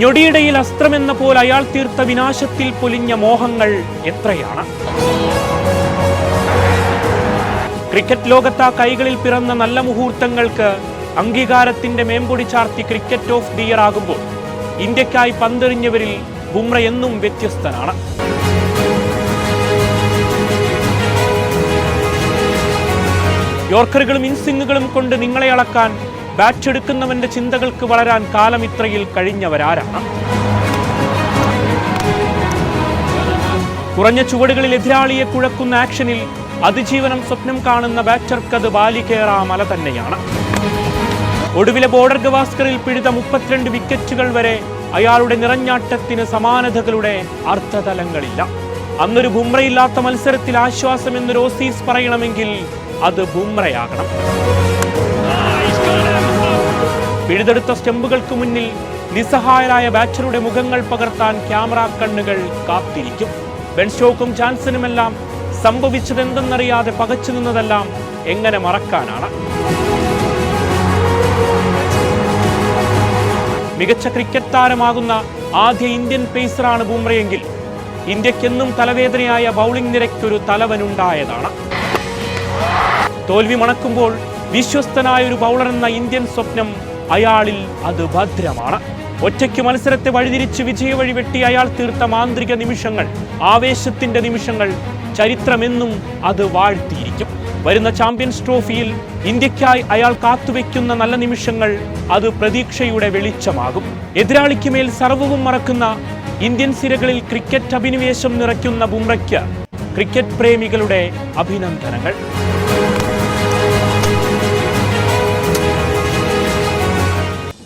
ഞൊടിയിടയിൽ അസ്ത്രമെന്ന പോലെ അയാൾ തീർത്ത വിനാശത്തിൽ പൊലിഞ്ഞ മോഹങ്ങൾ എത്രയാണ്? ക്രിക്കറ്റ് ലോകത്ത് ആ കൈകളിൽ പിറന്ന നല്ല മുഹൂർത്തങ്ങൾക്ക് അംഗീകാരത്തിന്റെ മേമ്പൊടി ചാർത്തി ക്രിക്കറ്റ് ഓഫ് ദി ഇയർ ആകുമ്പോൾ ഇന്ത്യക്കായി പന്തെറിഞ്ഞവരിൽ ബുംറ എന്നും വ്യത്യസ്തനാണ്. യോർക്കറുകളും ഇൻസിങ്ങുകളും കൊണ്ട് നിങ്ങളെ അളക്കാൻ ബാറ്റ് എടുക്കുന്നവന്റെ ചിന്തകൾക്ക് വളരാൻ കാലം ഇത്രയിൽ കഴിഞ്ഞവരാരാണ് കുറഞ്ഞ ചുവടുകളിൽ എതിരാളിയെ കുഴക്കുന്ന ആക്ഷനിൽ അതിജീവനം സ്വപ്നം കാണുന്ന ബാറ്റർക്കത് ബാലികേറ മല തന്നെയാണ്. ഒടുവിലെ ബോർഡർ ഗവാസ്കറിൽ പിഴുത മുപ്പത്തിരണ്ട് വിക്കറ്റുകൾ വരെ അയാളുടെ നിറഞ്ഞാട്ടത്തിന് സമാനതകളുടെ അർത്ഥതലങ്ങളില്ല അന്നൊരു ബുംറയില്ലാത്ത മത്സരത്തിൽ ആശ്വാസം എന്നൊരു ഓസീസ് പറയണമെങ്കിൽ അത് ബുംറയാകണം. പിഴുതെടുത്ത സ്റ്റെമ്പുകൾക്ക് മുന്നിൽ നിസ്സഹായരായ ബാറ്ററുടെ മുഖങ്ങൾ പകർത്താൻ ക്യാമറ കണ്ണുകൾ കാത്തിരിക്കും. ബെൻസ്റ്റോക്കും ചാൻസനുമെല്ലാം സംഭവിച്ചതെന്തെന്നറിയാതെ പകച്ചു നിന്നതെല്ലാം എങ്ങനെ മറക്കാനാണ്? മികച്ച ക്രിക്കറ്റ് താരമാകുന്ന ആദ്യ ഇന്ത്യൻ പേസറാണ് ബുംറയെങ്കിൽ ഇന്ത്യക്കെന്നും തലവേദനയായ ബൗളിംഗ് നിരയ്ക്കൊരു തലവനുണ്ടായതാണ്. തോൽവി മണക്കുമ്പോൾ വിശ്വസ്തനായ ഒരു ബൗളർ എന്ന ഇന്ത്യൻ സ്വപ്നം അയാളിൽ അത് ഭദ്രമാണ്. ഒറ്റയ്ക്ക് മത്സരത്തെ വഴിതിരിച്ച് വിജയവഴി വെട്ടി അയാൾ തീർത്ത മാന്ത്രിക നിമിഷങ്ങൾ ആവേശത്തിന്റെ നിമിഷങ്ങൾ ചരിത്രമെന്നും അത് വാഴ്ത്തിയിരിക്കും. വരുന്ന ചാമ്പ്യൻസ് ട്രോഫിയിൽ ഇന്ത്യക്കായി അയാൾ കാത്തുവെക്കുന്ന നല്ല നിമിഷങ്ങൾ അത് പ്രതീക്ഷയുടെ വെളിച്ചമാകും. എതിരാളിക്ക് മേൽ സർവവും മറക്കുന്ന ഇന്ത്യൻ സിരകളിൽ ക്രിക്കറ്റ് അഭിനിവേശം നിറയ്ക്കുന്ന ബുംറയ്ക്ക് ക്രിക്കറ്റ് പ്രേമികളുടെ അഭിനന്ദനങ്ങൾ.